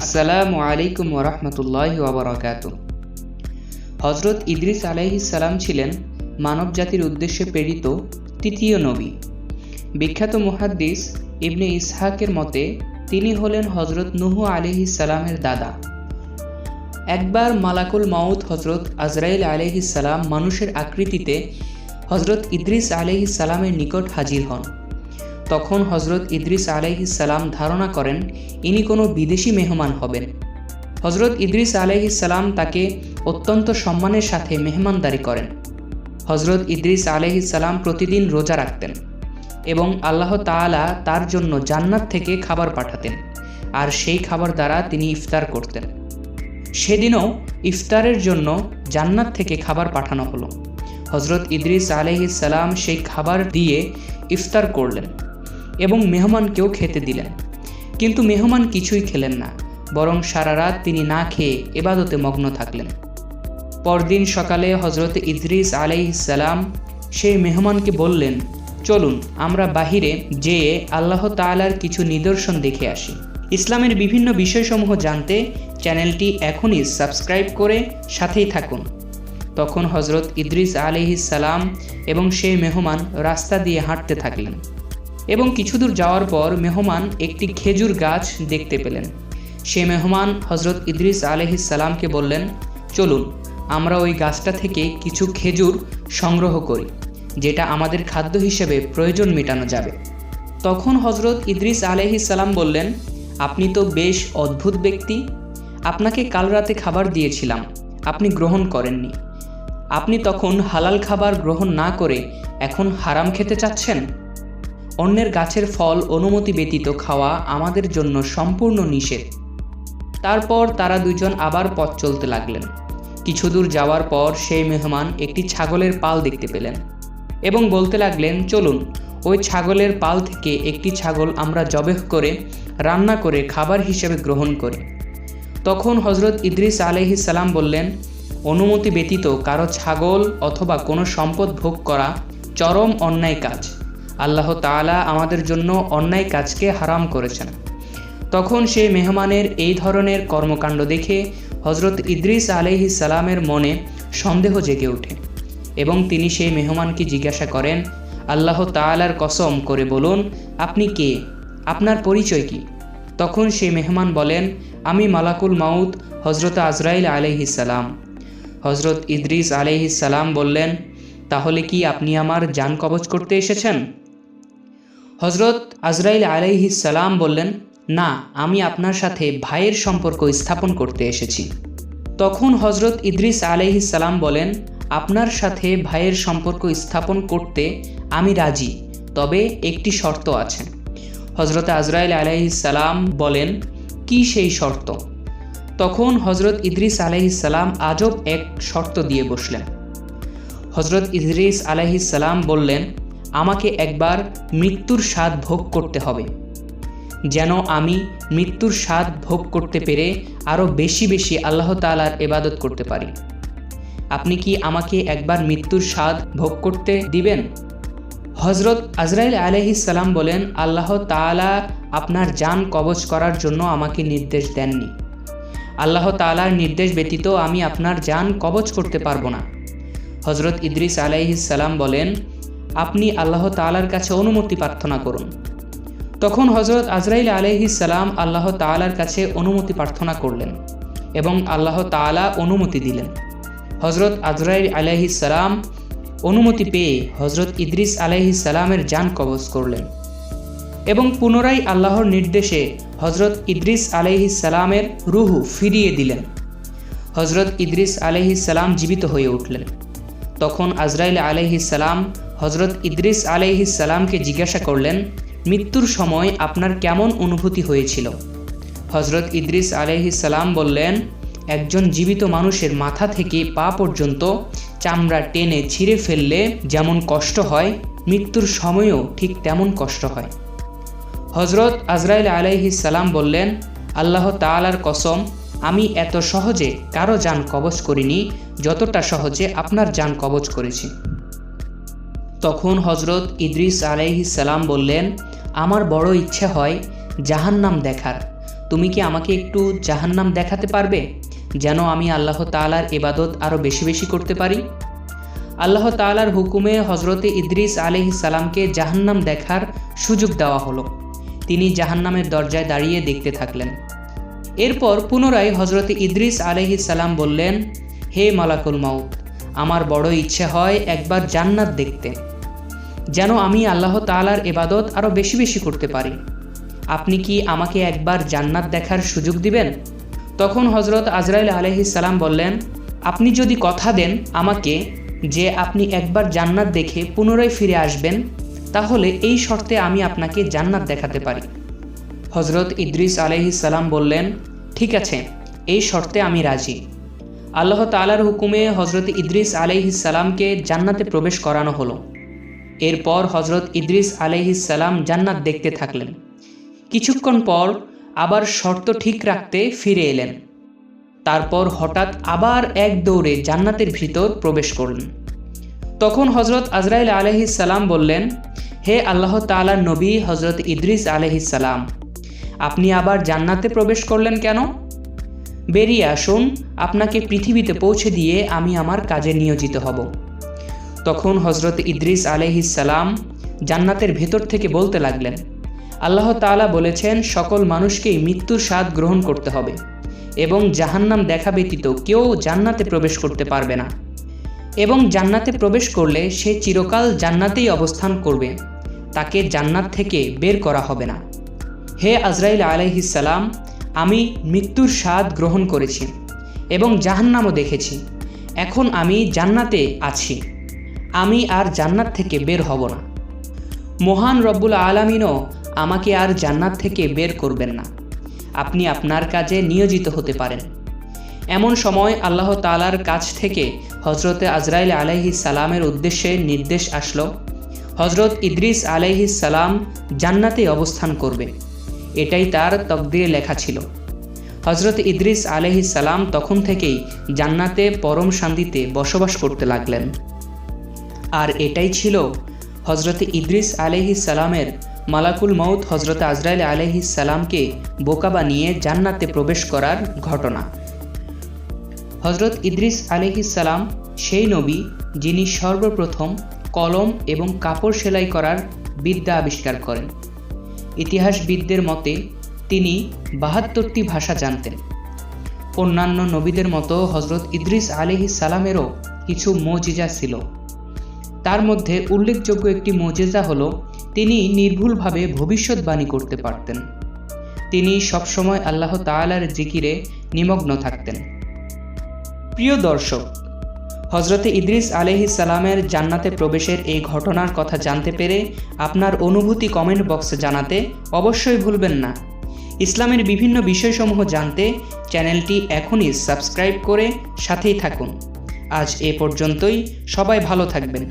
আসসালামু আলাইকুম ওরহমতুল্লাহ ওবরাকাত হজরত ইদ্রিস আলাইহিসাল্লাম ছিলেন মানব জাতির উদ্দেশ্যে প্রেরিত তৃতীয় নবী। বিখ্যাত মুহাদ্দিস ইবনে ইসহাকের মতে, তিনি হলেন হজরত নুহু আলিহিসাল্লামের দাদা। একবার মালাকুল মাউদ হজরত আজরাইল আলিহিসাল্লাম মানুষের আকৃতিতে হজরত ইদ্রিস আলিহিসাল্লামের নিকট হাজির হন। তখন হজরত ইদ্রিস আলাইহিসাল্লাম ধারণা করেন, ইনি কোনো বিদেশি মেহমান হবেন। হজরত ইদ্রিস আলাইহিসাল্লাম তাকে অত্যন্ত সম্মানের সাথে মেহমানদারি করেন। হজরত ইদ্রিস আলাইহিসাল্লাম প্রতিদিন রোজা রাখতেন এবং আল্লাহ তাআলা তার জন্য জান্নাত থেকে খাবার পাঠাতেন আর সেই খাবার দ্বারা তিনি ইফতার করতেন। সেদিনও ইফতারের জন্য জান্নাত থেকে খাবার পাঠানো হলো। হজরত ইদ্রিস আলাইহিসাল্লাম সেই খাবার দিয়ে ইফতার করলেন। এবং মেহমানকেও খেতে দিলেন। কিন্তু মেহমান কিছুই খেলেন না, বরং সারা রাত তিনি না খেয়ে এবাদতে মগ্ন থাকলেন। পরদিন সকালে হজরত ইদ্রিস আলাইসালাম সেই মেহমানকে বললেন, চলুন, আমরা বাহিরে যেয়ে আল্লাহ তাআলার কিছু নিদর্শন দেখে আসি। ইসলামের বিভিন্ন বিষয়সমূহ জানতে চ্যানেলটি এখনই সাবস্ক্রাইব করে সাথেই থাকুন। তখন হজরত ইদ্রিস আলাইহিসালাম এবং সেই মেহমান রাস্তা দিয়ে হাঁটতে থাকলেন। এবং কিছু দূর যাওয়ার পর মেহমান একটি খেজুর গাছ দেখতে পেলেন। সে মেহমান হজরত ইদ্রিস আলহিসাল্লামকে বললেন, চলুন, আমরা ওই গাছটা থেকে কিছু খেজুর সংগ্রহ করি, যেটা আমাদের খাদ্য হিসেবে প্রয়োজন মেটানো যাবে। তখন হজরত ইদ্রিস আলহিসাল্লাম বললেন, আপনি তো বেশ অদ্ভুত ব্যক্তি। আপনাকে কাল রাতে খাবার দিয়েছিলাম, আপনি গ্রহণ করেননি। আপনি তখন হালাল খাবার গ্রহণ না করে এখন হারাম খেতে চাচ্ছেন? অন্যের গাছের ফল অনুমতি ব্যতীত খাওয়া আমাদের জন্য সম্পূর্ণ নিষেধ। তারপর তারা দুজন আবার পথ চলতে লাগলেন। কিছু দূর যাওয়ার পর সেই মেহমান একটি ছাগলের পাল দেখতে পেলেন এবং বলতে লাগলেন, চলুন, ওই ছাগলের পাল থেকে একটি ছাগল আমরা জবেহ করে, রান্না করে, খাবার হিসেবে গ্রহণ করি। তখন হজরত ইদ্রিস আলহি সালাম বললেন, অনুমতি ব্যতীত কারও ছাগল অথবা কোনো সম্পদ ভোগ করা চরম অন্যায় কাজ। আল্লাহ তাআলা আমাদের জন্য অন্যায় কাজকে হারাম করেছেন। তখন সেই মেহমানের এই ধরনের কর্মকাণ্ড দেখে হজরত ইদ্রিস আলহি সালামের মনে সন্দেহ জেগে ওঠে এবং তিনি সেই মেহমানকে জিজ্ঞাসা করেন, আল্লাহ তাআলার কসম করে বলুন, আপনি কে? আপনার পরিচয় কি? তখন সেই মেহমান বলেন, আমি মালাকুল মাউদ হজরত আজরাইল আলহিসাল্লাম হজরত ইদ্রিস আলহিসাল্লাম বললেন, তাহলে কি আপনি আমার যান কবচ করতে এসেছেন? হজরত আজরাইল আলাইহি সালাম বললেন, না, আমি আপনার সাথে ভাইয়ের সম্পর্ক স্থাপন করতে এসেছি। তখন হজরত ইদ্রিস আলাইহি সালাম বলেন, আপনার সাথে ভাইয়ের সম্পর্ক স্থাপন করতে আমি রাজি, তবে একটি শর্ত আছে। হজরত আজরাইল আলাইহি সালাম বলেন, কি সেই শর্ত? তখন হজরত ইদ্রিস সালাম আজব এক শর্ত দিয়ে বসলেন। হজরত ইদ্রিস সালাম বললেন আমাকে একবার মৃত্যুর স্বাদ ভোগ করতে হবে। যেন আমি মৃত্যুর স্বাদ ভোগ করতে পেরে আরও বেশি বেশি আল্লাহ তালার এবাদত করতে পারি। আপনি কি আমাকে একবার মৃত্যুর স্বাদ ভোগ করতে দিবেন? হজরত আজরাইল আলহি সালাম বলেন, আল্লাহ তালা আপনার যান কবচ করার জন্য আমাকে নির্দেশ দেননি। আল্লাহ তালার নির্দেশ ব্যতীত আমি আপনার যান কবচ করতে পারব না। হজরত ইদ্রিস আলাইহিস সালাম বলেন আপনি আল্লাহ তালার কাছে অনুমতি প্রার্থনা করুন। তখন হজরত আজরাইল আলহিস সালাম আল্লাহ তালার কাছে অনুমতি প্রার্থনা করলেন এবং আল্লাহ তালা অনুমতি দিলেন। হজরত আজরাইল আলহিস সালাম অনুমতি পেয়ে হজরত ইদ্রিস আলহিস সালামের যান কবজ করলেন এবং পুনরায় আল্লাহর নির্দেশে হজরত ইদ্রিস আলহিস সালামের রুহু ফিরিয়ে দিলেন। হজরত ইদ্রিস আলহিস সালাম জীবিত হয়ে উঠলেন। তখন আজরাইল আলহিস সালাম হজরত ইদ্রিস আলাইহিস সালামকে জিজ্ঞাসা করলেন, মৃত্যুর সময় আপনার কেমন অনুভূতি হয়েছিল? হজরত ইদ্রিস আলাইহিস সালাম বললেন, একজন জীবিত মানুষের মাথা থেকে পা পর্যন্ত চামড়া টেনে ছিঁড়ে ফেললে যেমন কষ্ট হয়, মৃত্যুর সময়ও ঠিক তেমন কষ্ট হয়। হজরত আজরাইল আলাইহিস সালাম বললেন, আল্লাহ তালার কসম, আমি এত সহজে কারও যান কবচ করিনি, যতটা সহজে আপনার যান কবচ করেছি। তখন হজরত ইদ্রিস সালাম বললেন, আমার বড় ইচ্ছে হয় জাহান্নাম দেখার। তুমি কি আমাকে একটু জাহান্নাম দেখাতে পারবে, যেন আমি আল্লাহ তালার এবাদত আরও বেশি বেশি করতে পারি? আল্লাহ তালার হুকুমে হজরতে ইদ্রিস সালামকে জাহান্নাম দেখার সুযোগ দেওয়া হলো। তিনি জাহান্নামের দরজায় দাঁড়িয়ে দেখতে থাকলেন। এরপর পুনরায় হজরতে ইদ্রিস সালাম বললেন, হে মালাকুল মাউত, আমার বড় ইচ্ছে হয় একবার জান্নাত দেখতে। যেন আমি আল্লাহ তালার এবাদত আরও বেশি বেশি করতে পারি। আপনি কি আমাকে একবার জান্নাত দেখার সুযোগ দিবেন? তখন হজরত আজরাইল সালাম বললেন, আপনি যদি কথা দেন আমাকে যে আপনি একবার জান্নাত দেখে পুনরায় ফিরে আসবেন, তাহলে এই শর্তে আমি আপনাকে জান্নাত দেখাতে পারি। হজরত ইদ্রিস সালাম বললেন, ঠিক আছে, এই শর্তে আমি রাজি। আল্লাহ তালার হুকুমে হজরত ইদ্রিস সালামকে জান্নাতে প্রবেশ করানো হলো। এরপর হজরত ইদ্রিস সালাম জান্নাত দেখতে থাকলেন। কিছুক্ষণ পর আবার শর্ত ঠিক রাখতে ফিরে এলেন। তারপর হঠাৎ আবার এক দৌড়ে জান্নাতের ভিতর প্রবেশ করলেন। তখন হজরত আজরাইল সালাম বললেন, হে আল্লাহ তালার নবী হজরত ইদ্রিস সালাম, আপনি আবার জান্নাতে প্রবেশ করলেন কেন? বেরিয়ে আসুন, আপনাকে পৃথিবীতে পৌঁছে দিয়ে আমি আমার কাজে নিয়োজিত হব। তখন হজরত ইদ্রিস সালাম জান্নাতের ভেতর থেকে বলতে লাগলেন, আল্লাহ তালা বলেছেন, সকল মানুষকেই মৃত্যুর স্বাদ গ্রহণ করতে হবে এবং জাহান্নাম দেখা ব্যতীত কেউ জান্নাতে প্রবেশ করতে পারবে না। এবং জান্নাতে প্রবেশ করলে সে চিরকাল জান্নাতেই অবস্থান করবে, তাকে জান্নাত থেকে বের করা হবে না। হে আজরাইল আলাইহিসালাম আমি মৃত্যুর স্বাদ গ্রহণ করেছি এবং জাহান্নামও দেখেছি। এখন আমি জান্নাতে আছি। আমি আর জান্নাত থেকে বের হব না। মহান রব্বুল আলমিনও আমাকে আর জান্নাত থেকে বের করবেন না। আপনি আপনার কাজে নিয়োজিত হতে পারেন। এমন সময় আল্লাহ তালার কাছ থেকে হজরতে আজরাইল আলাইহি সালামের উদ্দেশ্যে নির্দেশ আসলো হজরত ইদ্রিস আলাইহি সালাম জান্নাতে অবস্থান করবে। এটাই তার তকদিরে লেখা ছিল। হজরত ইদ্রিস আলহি সালাম তখন থেকেই জান্নাতে পরম শান্তিতে বসবাস করতে লাগলেন। আর এটাই ছিল হজরত ইদ্রিস আলহি সালামের মালাকুল মৌত হজরত আজরাইল আলহি সালামকে বোকা বানিয়ে জান্নাতে প্রবেশ করার ঘটনা। হজরত ইদ্রিস আলহি সালাম সেই নবী যিনি সর্বপ্রথম কলম এবং কাপড় সেলাই করার বিদ্যা আবিষ্কার করেন। ইতিহাসবিদদের মতে তিনি বাহাত্তরটি ভাষা জানতেন। অন্যান্য নবীদের মতো হজরত ইদ্রিস আলিহি সালামেরও কিছু মজিজা ছিল। তার মধ্যে উল্লেখযোগ্য একটি মজেজা হল, তিনি নির্ভুলভাবে ভবিষ্যৎবাণী করতে পারতেন। তিনি সবসময় আল্লাহ তালার জিকিরে নিমগ্ন থাকতেন। প্রিয় দর্শক হজরতে ইদ্রিস আলহি সালামের জান্নাতে প্রবেশের এই ঘটনার কথা জানতে পেরে আপনার অনুভূতি কমেন্ট বক্সে জানাতে অবশ্যই ভুলবেন না। ইসলামের বিভিন্ন বিষয়সমূহ জানতে চ্যানেলটি এখনই সাবস্ক্রাইব করে সাথেই থাকুন। আজ এ পর্যন্তই, সবাই ভালো থাকবেন।